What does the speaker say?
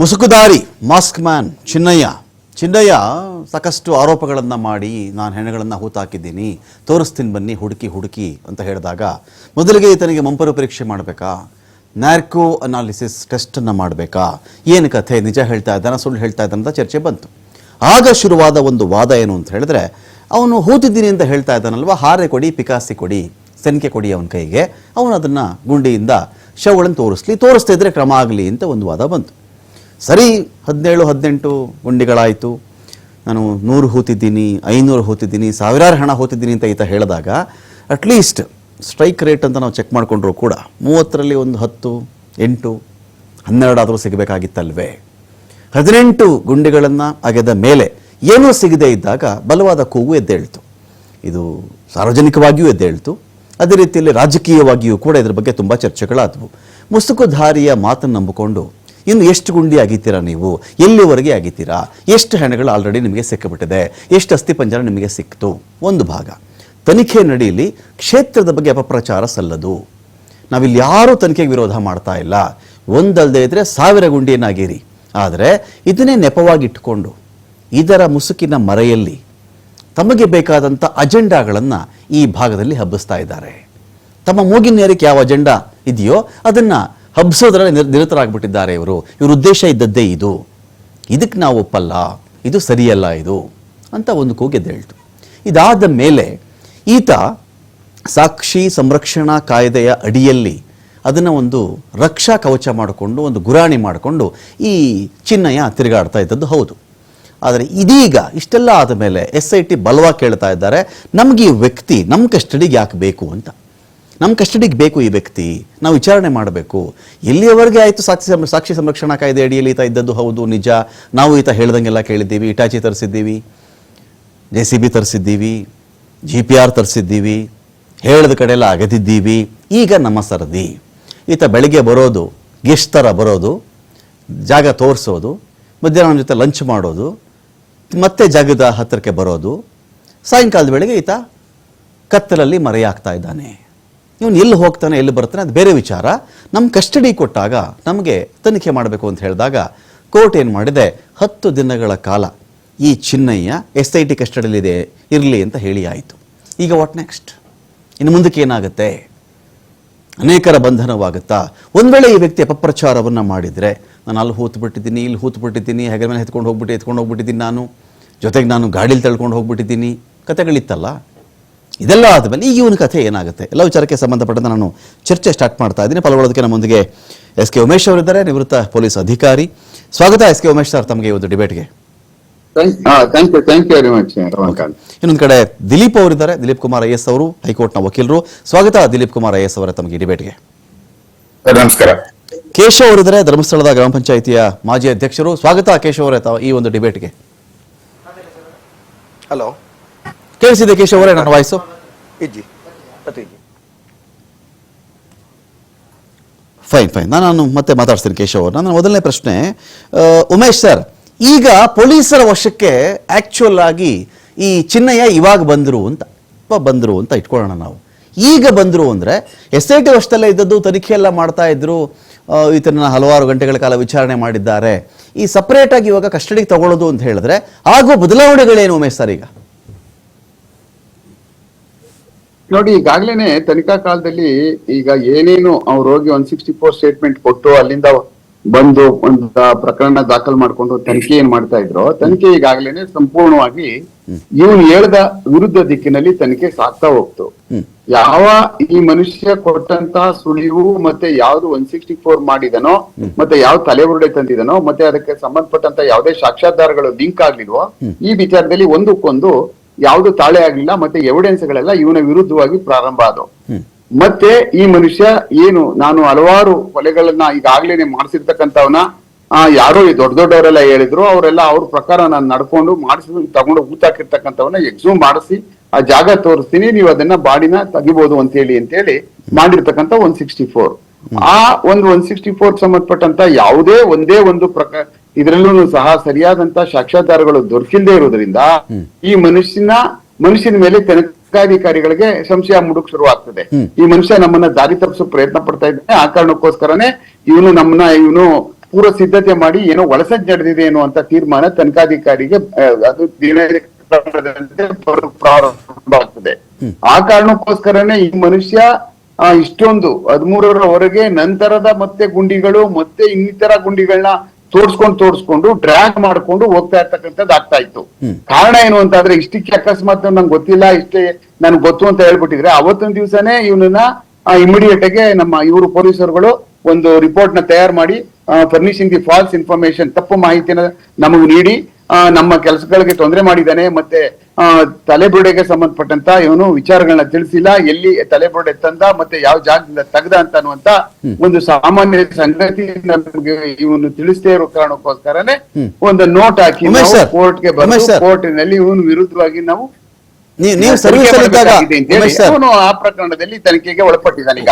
ಮುಸುಕುದಾರಿ mask man, Chinnaiah. Chinnaiah ಸಾಕಷ್ಟು ಆರೋಪಗಳನ್ನು ಮಾಡಿ ನಾನು ಹೆಣ್ಣುಗಳನ್ನು ಹೂತಾಕಿದ್ದೀನಿ, ತೋರಿಸ್ತೀನಿ ಬನ್ನಿ, ಹುಡುಕಿ ಹುಡುಕಿ ಅಂತ ಹೇಳಿದಾಗ ಮೊದಲಿಗೆ ಈತನಿಗೆ ಮಂಪರು ಪರೀಕ್ಷೆ ಮಾಡಬೇಕಾ? ನ್ಯಾರ್ಕೋ ಅನಾಲಿಸಿಸ್ ಟೆಸ್ಟನ್ನು ಮಾಡಬೇಕಾ? ಏನು ಕಥೆ? ನಿಜ ಹೇಳ್ತಾ ಇದ್ದಾನ? ಸುಳ್ಳು ಹೇಳ್ತಾ ಇದ್ದಾನೆ ಅಂತ ಚರ್ಚೆ ಬಂತು. ಆಗ ಶುರುವಾದ ಒಂದು ವಾದ ಏನು ಅಂತ ಹೇಳಿದ್ರೆ, ಅವನು ಹೂತಿದ್ದೀನಿ ಅಂತ ಹೇಳ್ತಾ ಇದ್ದಾನಲ್ವ? ಹಾರೆ ಕೊಡಿ, ಪಿಕಾಸಿ ಕೊಡಿ, ಸೆನ್ಕೆ ಕೊಡಿ ಅವನ ಕೈಗೆ. ಅವನು ಅದನ್ನು ಗುಂಡಿಯಿಂದ, ಶವಗಳನ್ನು ತೋರಿಸ್ಲಿ, ತೋರಿಸ್ತಾ ಇದ್ರೆ ಕ್ರಮ ಆಗಲಿ ಅಂತ ಒಂದು ವಾದ ಬಂತು. ಸರಿ, ಹದಿನೇಳು, ಹದಿನೆಂಟು ಗುಂಡಿಗಳಾಯಿತು ನಾನು ನೂರು ಹೂತಿದ್ದೀನಿ, ಐನೂರು ಹೂತಿದ್ದೀನಿ, ಸಾವಿರಾರು ಹಣ ಹೂತಿದ್ದೀನಿ ಅಂತ ಈತ ಹೇಳಿದಾಗ ಅಟ್ಲೀಸ್ಟ್ ಸ್ಟ್ರೈಕ್ ರೇಟ್ ಅಂತ ನಾವು ಚೆಕ್ ಮಾಡಿಕೊಂಡ್ರು ಕೂಡ ಮೂವತ್ತರಲ್ಲಿ ಒಂದು ಹತ್ತು, ಎಂಟು, ಹನ್ನೆರಡಾದರೂ ಸಿಗಬೇಕಾಗಿತ್ತಲ್ವೇ? ಹದಿನೆಂಟು ಗುಂಡಿಗಳನ್ನು ಅಗೆದ ಮೇಲೆ ಏನೂ ಸಿಗದೇ ಇದ್ದಾಗ ಬಲವಾದ ಕೂಗು ಎದ್ದೇಳ್ತು. ಇದು ಸಾರ್ವಜನಿಕವಾಗಿಯೂ ಎದ್ದೇಳ್ತು. ಅದೇ ರೀತಿಯಲ್ಲಿ ರಾಜಕೀಯವಾಗಿಯೂ ಕೂಡ ಇದರ ಬಗ್ಗೆ ತುಂಬ ಚರ್ಚೆಗಳಾದವು. ಮುಸುಕುಧಾರಿಯ ಮಾತನ್ನು ನಂಬಿಕೊಂಡು ಇನ್ನು ಎಷ್ಟು ಗುಂಡಿ ಆಗಿತ್ತೀರಾ ನೀವು? ಎಲ್ಲಿವರೆಗೆ ಆಗಿತ್ತೀರಾ ಎಷ್ಟು ಹೆಣಗಳು ಆಲ್ರೆಡಿ ನಿಮಗೆ ಸಿಕ್ಕಿಬಿಟ್ಟಿದೆ? ಎಷ್ಟು ಅಸ್ಥಿಪಂಜರ ನಿಮಗೆ ಸಿಕ್ತು ಒಂದು ಭಾಗ. ತನಿಖೆ ನಡೆಯಲಿ, ಕ್ಷೇತ್ರದ ಬಗ್ಗೆ ಅಪಪ್ರಚಾರ ಸಲ್ಲದು. ನಾವಿಲ್ಲಿ ಯಾರೂ ತನಿಖೆಗೆ ವಿರೋಧ ಮಾಡ್ತಾ ಇಲ್ಲ. ಒಂದಲ್ಲದೆ ಇದ್ರೆ ಸಾವಿರ ಗುಂಡಿಯನ್ನಾಗಿರಿ. ಆದರೆ ಇದನ್ನೇ ನೆಪವಾಗಿಟ್ಟುಕೊಂಡು ಇದರ ಮುಸುಕಿನ ಮರೆಯಲ್ಲಿ ತಮಗೆ ಬೇಕಾದಂಥ ಅಜೆಂಡಾಗಳನ್ನು ಈ ಭಾಗದಲ್ಲಿ ಹಬ್ಬಿಸ್ತಾ ಇದ್ದಾರೆ. ತಮ್ಮ ಮೂಗಿನೇರಕ್ಕೆ ಯಾವ ಅಜೆಂಡಾ ಇದೆಯೋ ಅದನ್ನು ಹಬ್ಬಿಸೋದ್ರಲ್ಲಿ ನಿರ್, ನಿರತರಾಗ್ಬಿಟ್ಟಿದ್ದಾರೆ ಇವರು. ಇವ್ರ ಉದ್ದೇಶ ಇದ್ದದ್ದೇ ಇದು. ಇದಕ್ಕೆ ನಾವು ಒಪ್ಪಲ್ಲ. ಇದು ಸರಿಯಲ್ಲ ಇದು ಅಂತ ಒಂದು ಕೂಗೆದ್ದೇಳ್ತು ಇದಾದ ಮೇಲೆ ಈತ ಸಾಕ್ಷಿ ಸಂರಕ್ಷಣಾ ಕಾಯ್ದೆಯ ಅಡಿಯಲ್ಲಿ ಅದನ್ನು ಒಂದು ರಕ್ಷಾ ಕವಚ ಮಾಡಿಕೊಂಡು, ಒಂದು ಗುರಾಣಿ ಮಾಡಿಕೊಂಡು ಈ ಚಿನ್ನಯ ತಿರುಗಾಡ್ತಾ ಇದ್ದದ್ದು ಹೌದು. ಆದರೆ ಇದೀಗ ಇಷ್ಟೆಲ್ಲ ಆದ ಮೇಲೆ ಎಸ್ ಐ ಟಿ ಬಲವಾಗಿ ಕೇಳ್ತಾ ಇದ್ದಾರೆ, ನಮಗೆ ಈ ವ್ಯಕ್ತಿ ನಮ್ಮ ಕಸ್ಟಡಿಗೆ ಯಾಕೆ ಬೇಕು ಅಂತ. ನಮ್ಮ ಕಸ್ಟಡಿಗೆ ಬೇಕು ಈ ವ್ಯಕ್ತಿ, ನಾವು ವಿಚಾರಣೆ ಮಾಡಬೇಕು. ಎಲ್ಲಿಯವರೆಗೆ ಆಯಿತು ಸಾಕ್ಷಿ ಸಂ- ಸಾಕ್ಷಿ ಸಂರಕ್ಷಣಾ ಕಾಯ್ದೆ ಅಡಿಯಲ್ಲಿ ಈತ ಇದ್ದದ್ದು? ಹೌದು, ನಿಜ. ನಾವು ಈತ ಹೇಳ್ದಂಗೆಲ್ಲ ಕೇಳಿದ್ದೀವಿ. ಇಟಾಚಿ ತರಿಸಿದ್ದೀವಿ, ಜೆ ಸಿ ಬಿ ತರಿಸಿದ್ದೀವಿ, ಜಿ ಪಿ ಆರ್ ತರಿಸಿದ್ದೀವಿ, ಹೇಳಿದ ಕಡೆ ಎಲ್ಲ ಅಗೆದಿದ್ದೀವಿ. ಈಗ ನಮ್ಮ ಸರದಿ. ಈತ ಬೆಳಿಗ್ಗೆ ಬರೋದು ಗೆಸ್ಟ್ ಥರ ಬರೋದು, ಜಾಗ ತೋರಿಸೋದು ಮಧ್ಯಾಹ್ನ ಜೊತೆ ಲಂಚ್ ಮಾಡೋದು, ಮತ್ತೆ ಜಾಗದ ಹತ್ತಿರಕ್ಕೆ ಬರೋದು. ಸಾಯಂಕಾಲದ ವೇಳೆಗೆ ಈತ ಕತ್ತಲಲ್ಲಿ ಮರೆಯಾಗ್ತಾ ಇದ್ದಾನೆ. ಇವನು ಎಲ್ಲಿ ಹೋಗ್ತಾನೆ, ಎಲ್ಲಿ ಬರ್ತಾನೆ, ಅದು ಬೇರೆ ವಿಚಾರ. ನಮ್ಮ ಕಸ್ಟಡಿ ಕೊಟ್ಟಾಗ ನಮಗೆ ತನಿಖೆ ಮಾಡಬೇಕು ಅಂತ ಹೇಳಿದಾಗ ಕೋರ್ಟ್ ಏನು ಮಾಡಿದೆ, ಹತ್ತು ದಿನಗಳ ಕಾಲ ಈ ಚಿನ್ನಯ್ಯ ಎಸ್ ಐ ಟಿ ಕಸ್ಟಡಿಯಲ್ಲಿದೆ ಇರಲಿ ಅಂತ ಹೇಳಿ ಆಯಿತು. ಈಗ ವಾಟ್ ನೆಕ್ಸ್ಟ್ ಇನ್ನು ಮುಂದಕ್ಕೆ ಏನಾಗುತ್ತೆ? ಅನೇಕರ ಬಂಧನವಾಗುತ್ತಾ? ಒಂದು ವೇಳೆ ಈ ವ್ಯಕ್ತಿ ಅಪಪ್ರಚಾರವನ್ನು ಮಾಡಿದರೆ, ನಾನು ಅಲ್ಲಿ ಹೂತು ಬಿಟ್ಟಿದ್ದೀನಿ ಇಲ್ಲಿ ಹೂತು ಬಿಟ್ಟಿದ್ದೀನಿ ಹೆಗಲ ಮೇಲೆ ಎತ್ಕೊಂಡು ಹೋಗ್ಬಿಟ್ಟು, ಎತ್ಕೊಂಡು ಹೋಗ್ಬಿಟ್ಟಿದ್ದೀನಿ ನಾನು. ಜೊತೆಗೆ ನಾನು ಗಾಡೀಲಿ ತಳ್ಕೊಂಡು ಹೋಗ್ಬಿಟ್ಟಿದ್ದೀನಿ. ಕತೆಗಳಿತ್ತಲ್ಲ? ಇದೆಲ್ಲ ಆದಮೇಲೆ ಈ ಇವನ ಕಥೆ ಏನಾಗುತ್ತೆ? ಎಲ್ಲ ವಿಚಾರಕ್ಕೆ ಸಂಬಂಧಪಟ್ಟಂತೆ ನಾನು ಚರ್ಚೆ ಸ್ಟಾರ್ಟ್ ಮಾಡ್ತಾ ಇದ್ದೀನಿ. ಪಾಲ್ಗೊಳ್ಳೋದಕ್ಕೆ ನಮ್ಮೊಂದಿಗೆ ಎಸ್ ಕೆ ಉಮೇಶ್ ಅವರಿದ್ದಾರೆ ನಿವೃತ್ತ ಪೊಲೀಸ್ ಅಧಿಕಾರಿ. ಸ್ವಾಗತ ಎಸ್ ಕೆ ಉಮೇಶ್ ಸರ್ ತಮಗೆ ಈ ಒಂದು ಡಿಬೇಟ್ಗೆ thank you thank you very much Ramakant ಇನ್ನೊಂದು ಕಡೆ ದಿಲೀಪ್ ಅವರಿದ್ದಾರೆ. ದಿಲೀಪ್ ಕುಮಾರ್ ಐ ಎಸ್ ಅವರು ಹೈಕೋರ್ಟ್ನ ವಕೀಲರು. ಸ್ವಾಗತ ದಿಲೀಪ್ ಕುಮಾರ್ ಐ ಎಸ್ ಅವರ ತಮಗೆ ಈ ಡಿಬೇಟ್ಗೆ ನಮಸ್ಕಾರ. ಕೇಶವ್ ಅವರಿದ್ದಾರೆ ಧರ್ಮಸ್ಥಳದ ಗ್ರಾಮ ಪಂಚಾಯಿತಿಯ ಮಾಜಿ ಅಧ್ಯಕ್ಷರು. ಸ್ವಾಗತ ಕೇಶವ್ ಅವರೇ ತಾವು ಈ ಒಂದು ಡಿಬೇಟ್ಗೆ ಹಲೋ. ಕೇಳಿಸಿದೆ ಕೇಶವ್ ಅವರೇ ನನ್ನ ವಾಯ್ಸು? ಇಜ್ಜಿ ಫೈನ್ ಫೈನ್. ನಾನು ಮತ್ತೆ ಮಾತಾಡ್ತೀನಿ ಕೇಶವ್ ನಾನು ನನ್ನ ಮೊದಲನೇ ಪ್ರಶ್ನೆ ಉಮೇಶ್ ಸರ್ ಈಗ ಪೊಲೀಸರ ವಶಕ್ಕೆ ಆಕ್ಚುಯಲ್ ಆಗಿ ಈ ಚಿನ್ನಯ್ಯ ಇವಾಗ ಬಂದರು ಅಂತ ಬಂದರು ಅಂತ ಇಟ್ಕೊಳ್ಳೋಣ ನಾವು. ಈಗ ಬಂದರು ಅಂದರೆ ಎಸ್ ಐ ಟಿ ವಶದಲ್ಲೇ ಇದ್ದದ್ದು ತನಿಖೆ ಎಲ್ಲ ಮಾಡ್ತಾ ಇದ್ರು. ಈತನ ಹಲವಾರು ಗಂಟೆಗಳ ಕಾಲ ವಿಚಾರಣೆ ಮಾಡಿದ್ದಾರೆ. ಈ ಸಪ್ರೇಟಾಗಿ ಆಗಿ ಇವಾಗ ಕಸ್ಟಡಿಗೆ ತಗೊಳ್ಳೋದು ಅಂತ ಹೇಳಿದ್ರೆ ಆಗುವ ಬದಲಾವಣೆಗಳೇನು ಉಮೇಶ್ ಸರ್ ಈಗ? ನೋಡಿ ಈಗಾಗ್ಲೇನೆ ತನಿಖಾ ಕಾಲದಲ್ಲಿ ಈಗ ಏನೇನು ಅವ್ರು ಹೋಗಿ ಒನ್ ಸಿಕ್ಸ್ಟಿ ಫೋರ್ ಸ್ಟೇಟ್ಮೆಂಟ್ ಕೊಟ್ಟು ಅಲ್ಲಿಂದ ಬಂದು ಒಂದು ಪ್ರಕರಣ ದಾಖಲು ಮಾಡ್ಕೊಂಡು ತನಿಖೆ ಏನ್ ಮಾಡ್ತಾ ಇದ್ರು ತನಿಖೆ ಈಗಾಗ್ಲೇನೆ ಸಂಪೂರ್ಣವಾಗಿ ಇವನು ಹೇಳ್ದ ವಿರುದ್ಧ ದಿಕ್ಕಿನಲ್ಲಿ ತನಿಖೆ ಸಾಗ್ತಾ ಹೋಗ್ತು. ಯಾವ ಈ ಮನುಷ್ಯ ಕೊಟ್ಟಂತ ಸುಳಿವು ಮತ್ತೆ ಯಾವ್ದು ಒನ್ ಸಿಕ್ಸ್ಟಿ ಫೋರ್ ಮಾಡಿದನೋ ಮತ್ತೆ ಯಾವ ತಲೆ ಉರುಡೆ ತಂದಿದನೋ ಮತ್ತೆ ಅದಕ್ಕೆ ಸಂಬಂಧಪಟ್ಟಂತ ಯಾವುದೇ ಸಾಕ್ಷ್ಯಾಧಾರಗಳು ಲಿಂಕ್ ಆಗ್ಲಿಲ್ವೋ ಈ ವಿಚಾರದಲ್ಲಿ ಒಂದಕ್ಕೊಂದು ಯಾವ್ದು ತಾಳೆ ಆಗ್ಲಿಲ್ಲ, ಮತ್ತೆ ಎವಿಡೆನ್ಸ್ ಗಳೆಲ್ಲ ಇವನ ವಿರುದ್ಧವಾಗಿ ಪ್ರಾರಂಭ ಆದವು. ಮತ್ತೆ ಈ ಮನುಷ್ಯ ಏನು, ನಾನು ಹಲವಾರು ಕೊಲೆಗಳನ್ನ ಈಗಾಗ್ಲೇನೆ ಆ, ಯಾರೋ ಈ ದೊಡ್ಡ ದೊಡ್ಡವರೆಲ್ಲ ಹೇಳಿದ್ರು, ಅವರೆಲ್ಲ ಅವ್ರ ಪ್ರಕಾರ ನಾನು ನಡ್ಕೊಂಡು ಮಾಡಿಸಿ, ತಗೊಂಡು ಊತಾಕಿರ್ತಕ್ಕಂಥವನ್ನ ಎಕ್ಸೂಮ್ ಮಾಡಿಸಿ, ಆ ಜಾಗ ತೋರಿಸ್ತೀನಿ, ನೀವು ಅದನ್ನ ಬಾಡಿನ ತೆಗಿಬಹುದು ಅಂತ ಹೇಳಿ ಅಂತ ಹೇಳಿ ಮಾಡಿರ್ತಕ್ಕಂಥ ಒನ್ ಸಿಕ್ಸ್ಟಿ ಫೋರ್ ಆ ಒಂದು ಒನ್ ಸಿಕ್ಸ್ಟಿ ಫೋರ್ ಸಂಬಂಧಪಟ್ಟಂತ ಯಾವುದೇ ಒಂದೇ ಒಂದು ಪ್ರಕಾರ ಇದ್ರಲ್ಲೂ ಸಹ ಸರಿಯಾದಂತ ಸಾಕ್ಷ್ಯಾಧಾರಗಳು ದೊರಕಿಲ್ಲದೆ ಇರುವುದರಿಂದ ಈ ಮನುಷ್ಯನ ಮನುಷ್ಯನ ಮೇಲೆ ತನಿಖಾಧಿಕಾರಿಗಳಿಗೆ ಸಂಶಯ ಮುಡುಕ್ ಶುರು ಆಗ್ತದೆ ಈ ಮನುಷ್ಯ ನಮ್ಮನ್ನ ದಾರಿ ತಪ್ಪಿಸೋ ಪ್ರಯತ್ನ ಪಡ್ತಾ ಇದ್ದಾನೆ. ಆ ಕಾರಣಕ್ಕೋಸ್ಕರನೇ ಇವನು ನಮ್ಮನ್ನ ಇವನು ಪೂರ್ವ ಸಿದ್ಧತೆ ಮಾಡಿ ಏನೋ ಒಳಸಂಚು ನಡೆದಿದೆ ಅಂತ ತೀರ್ಮಾನ ತನಿಖಾಧಿಕಾರಿಗೆ ಆ, ಅದು ಪ್ರಾರಂಭ ಆಗ್ತದೆ. ಆ ಕಾರಣಕ್ಕೋಸ್ಕರನೇ ಈ ಮನುಷ್ಯ ಇಷ್ಟೊಂದು ಇಷ್ಟೊಂದು ಹದಿಮೂರರವರೆಗೆ ನಂತರದ ಮತ್ತೆ ಗುಂಡಿಗಳು ಮತ್ತೆ ಇನ್ನಿತರ ಗುಂಡಿಗಳನ್ನ ತೋರ್ಸ್ಕೊಂಡು ತೋರ್ಸ್ಕೊಂಡು ಡ್ರ್ಯಾಗ್ ಮಾಡ್ಕೊಂಡು ಹೋಗ್ತಾ ಇರ್ತಕ್ಕಂಥದ್ದು ಆಗ್ತಾ ಇತ್ತು. ಕಾರಣ ಏನು ಅಂತಾದ್ರೆ ಇಷ್ಟಕ್ಕೆ ಅಕಸ್ಮಾತ್ ನಂಗೆ ಗೊತ್ತಿಲ್ಲ ಇಷ್ಟೇ ನನ್ಗೆ ಗೊತ್ತು ಅಂತ ಹೇಳ್ಬಿಟ್ಟಿದ್ರೆ ಅವತ್ತೊಂದು ದಿವಸನೇ ಇವನನ್ನ ಇಮಿಡಿಯೇಟ್ ಆಗಿ ನಮ್ಮ ಇವರು ಪೊಲೀಸರುಗಳು ಒಂದು ರಿಪೋರ್ಟ್ನ ತಯಾರು ಮಾಡಿ ಫರ್ನಿಶಿಂಗ್ ದಿ ಫಾಲ್ಸ್ ಇನ್ಫಾರ್ಮೇಶನ್ ತಪ್ಪು ಮಾಹಿತಿನ ನಮಗೆ ನೀಡಿ ನಮ್ಮ ಕೆಲಸಗಳಿಗೆ ತೊಂದರೆ ಮಾಡಿದ್ದಾನೆ ಮತ್ತೆ ತಲೆಬುರುಡೆಗೆ ಸಂಬಂಧಪಟ್ಟಂತ ಇವನು ವಿಚಾರಗಳನ್ನ ತಿಳಿಸಿಲ್ಲ. ಎಲ್ಲಿ ತಲೆಬುರುಡೆ ತಂದ ಮತ್ತೆ ಯಾವ ಜಾಗದಿಂದ ತೆಗ್ದ ಅಂತ ಅನ್ನುವಂತ ಒಂದು ಸಾಮಾನ್ಯ ಸಂಗತಿ ನಮಗೆ ಇವನು ತಿಳಿಸದೇ ಇರೋ ಕಾರಣಕ್ಕೋಸ್ಕರನೇ ಒಂದು ನೋಟ್ ಹಾಕಿ ಕೋರ್ಟ್ಗೆ ಬಂದು. ಕೋರ್ಟಿನಲ್ಲಿ ಇವನು ವಿರುದ್ಧವಾಗಿ ನಾವು ಸರ್ವಿಸ್ ಆ ಪ್ರಕರಣದಲ್ಲಿ ತನಿಖೆಗೆ ಒಳಪಟ್ಟಿದ್ದಾನೆ ಈಗ.